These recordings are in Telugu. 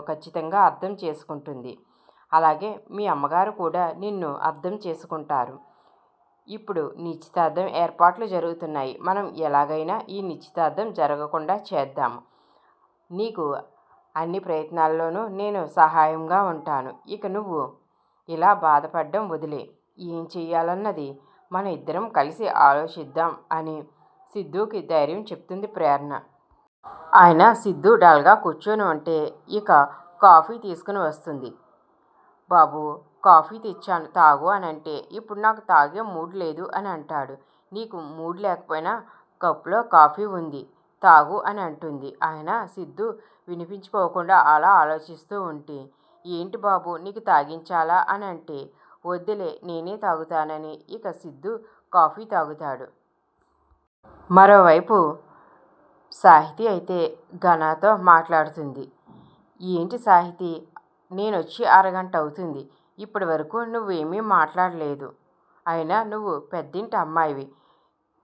ఖచ్చితంగా అర్థం చేసుకుంటుంది. అలాగే మీ అమ్మగారు కూడా నిన్ను అర్థం చేసుకుంటారు. ఇప్పుడు నిశ్చితార్థం ఏర్పాట్లు జరుగుతున్నాయి. మనం ఎలాగైనా ఈ నిశ్చితార్థం జరగకుండా చేద్దాము. నీకు అన్ని ప్రయత్నాల్లోనూ నేను సహాయంగా ఉంటాను. ఇక నువ్వు ఇలా బాధపడడం వదిలే. ఏం చేయాలన్నది మన ఇద్దరం కలిసి ఆలోచిద్దాం అని సిద్ధుకి ధైర్యం చెప్తుంది ప్రేరణ. ఆయన సిద్ధు డల్గా కూర్చొని ఉంటే ఇక కాఫీ తీసుకుని వస్తుంది. బాబు కాఫీ తెచ్చాను తాగు అని అంటే ఇప్పుడు నాకు తాగే మూడ్ లేదు అని అంటాడు. నీకు మూడ్ లేకపోయినా కప్లో కాఫీ ఉంది తాగు అని అంటుంది. ఆయన సిద్ధు వినిపించుకోకుండా అలా ఆలోచిస్తూ ఉంటే ఏంటి బాబు నీకు తాగించాలా అని అంటే వద్దులే నేనే తాగుతానని ఇక సిద్ధు కాఫీ తాగుతాడు. మరోవైపు సాహితి అయితే ఘనతో మాట్లాడుతుంది. ఏంటి సాహితి? నేను వచ్చి అరగంట అవుతుంది. ఇప్పటి వరకు నువ్వేమీ మాట్లాడలేదు. అయినా నువ్వు పెద్దింటి అమ్మాయివి.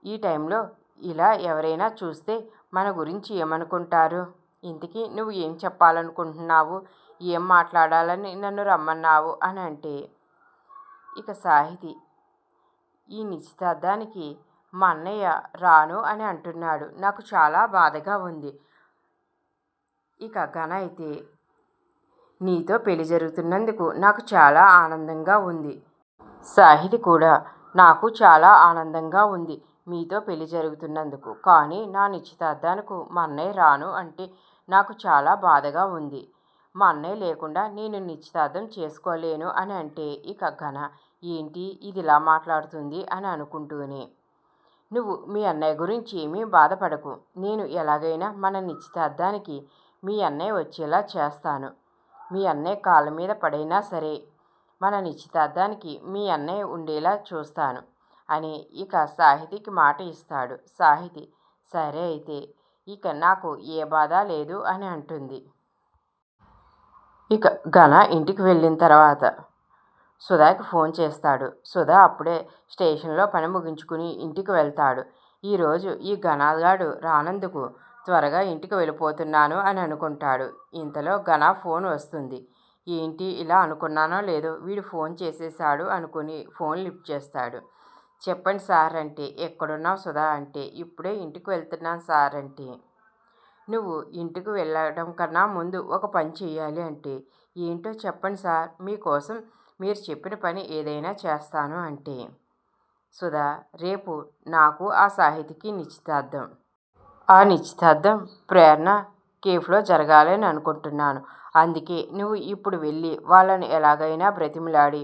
ఈ టైంలో ఇలా ఎవరైనా చూస్తే మన గురించి ఏమనుకుంటారు? ఇంతకీ నువ్వు ఏం చెప్పాలనుకుంటున్నావు? ఏం మాట్లాడాలని నన్ను రమ్మన్నావు అని అంటే ఇక సాహితి ఈ నిశ్చితార్థానికి మా అన్నయ్య రాను అని అంటున్నాడు. నాకు చాలా బాధగా ఉంది. ఇక ఘన అయితే నీతో పెళ్ళి జరుగుతున్నందుకు నాకు చాలా ఆనందంగా ఉంది. సాహితి కూడా నాకు చాలా ఆనందంగా ఉంది మీతో పెళ్ళి జరుగుతున్నందుకు. కానీ నా నిశ్చితార్థానికి మా అన్నయ్య రాను అంటే నాకు చాలా బాధగా ఉంది. మా అన్నయ్య లేకుండా నేను నిశ్చితార్థం చేసుకోలేను అని అంటే ఇక ఘన ఏంటి ఇది ఇలా మాట్లాడుతుంది అని అనుకుంటూనే నువ్వు మీ అన్నయ్య గురించి ఏమీ బాధపడకు. నేను ఎలాగైనా మన నిశ్చితార్థానికి మీ అన్నయ్య వచ్చేలా చేస్తాను. మీ అన్నయ్య కాళ్ళ మీద పడైనా సరే మన నిశ్చితార్థానికి మీ అన్నయ్య ఉండేలా చూస్తాను అని ఇక సాహితికి మాట ఇస్తాడు. సాహితి సరే అయితే ఇక నాకు ఏ బాధ లేదు అని అంటుంది. ఇక ఘన ఇంటికి వెళ్ళిన తర్వాత సుధాకి ఫోన్ చేస్తాడు. సుధా అప్పుడే స్టేషన్లో పని ముగించుకుని ఇంటికి వెళ్తాడు. ఈరోజు ఈ ఘనగాడు రానందుకు త్వరగా ఇంటికి వెళ్ళిపోతున్నాను అని అనుకుంటాడు. ఇంతలో ఘన ఫోన్ వస్తుంది. ఏంటి ఇలా అనుకున్నానో లేదో వీడు ఫోన్ చేసేసాడు అనుకుని ఫోన్ లిఫ్ట్ చేస్తాడు. చెప్పండి సార్ అంటే ఎక్కడున్నావు సుధా అంటే ఇప్పుడే ఇంటికి వెళ్తున్నాను సార్ అంటే. నువ్వు ఇంటికి వెళ్ళడం కన్నా ముందు ఒక పని చేయాలి అంటే ఏంటో చెప్పండి సార్. మీకోసం మీరు చెప్పిన పని ఏదైనా చేస్తాను అంటే సుధా రేపు నాకు ఆ సాహితికి నిశ్చితార్థం. ఆ నిశ్చితార్థం ప్రేరణ కేఫ్లో జరగాలని అనుకుంటున్నాను. అందుకే నువ్వు ఇప్పుడు వెళ్ళి వాళ్ళని ఎలాగైనా బ్రతిమలాడి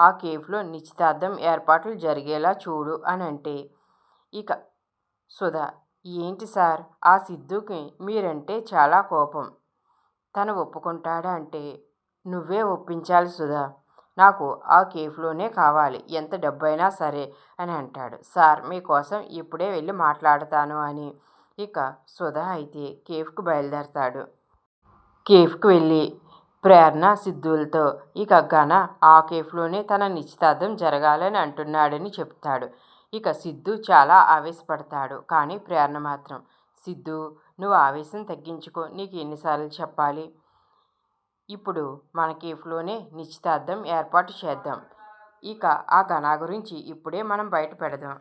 ఆ కేఫ్లో నిశ్చితార్థం ఏర్పాట్లు జరిగేలా చూడు అని అంటే ఇక సుధా ఏంటి సార్? ఆ సిద్ధుకి మీరంటే చాలా కోపం. తను ఒప్పుకుంటాడా అంటే నువ్వే ఒప్పించాలి సుధా. నాకు ఆ కేఫ్లోనే కావాలి ఎంత డబ్బైనా సరే అని అంటాడు. సార్ మీకోసం ఇప్పుడే వెళ్ళి మాట్లాడతాను అని. ఇక సుధా అయితే కేఫ్కు బయలుదేరతాడు. కేఫ్కి వెళ్ళి ప్రేరణ సిద్ధులతో ఇక ఘన ఆ కేఫ్లోనే తన నిశ్చితార్థం జరగాలని అంటున్నాడని చెప్తాడు. ఇక సిద్ధు చాలా ఆవేశపడతాడు కానీ ప్రేరణ మాత్రం సిద్ధు నువ్వు ఆవేశం తగ్గించుకో నీకు ఎన్నిసార్లు చెప్పాలి? ఇప్పుడు మన కేఫ్లోనే నిశ్చితార్థం ఏర్పాటు చేద్దాం. ఇక ఆ ఘన గురించి ఇప్పుడే మనం బయట పెడదాం.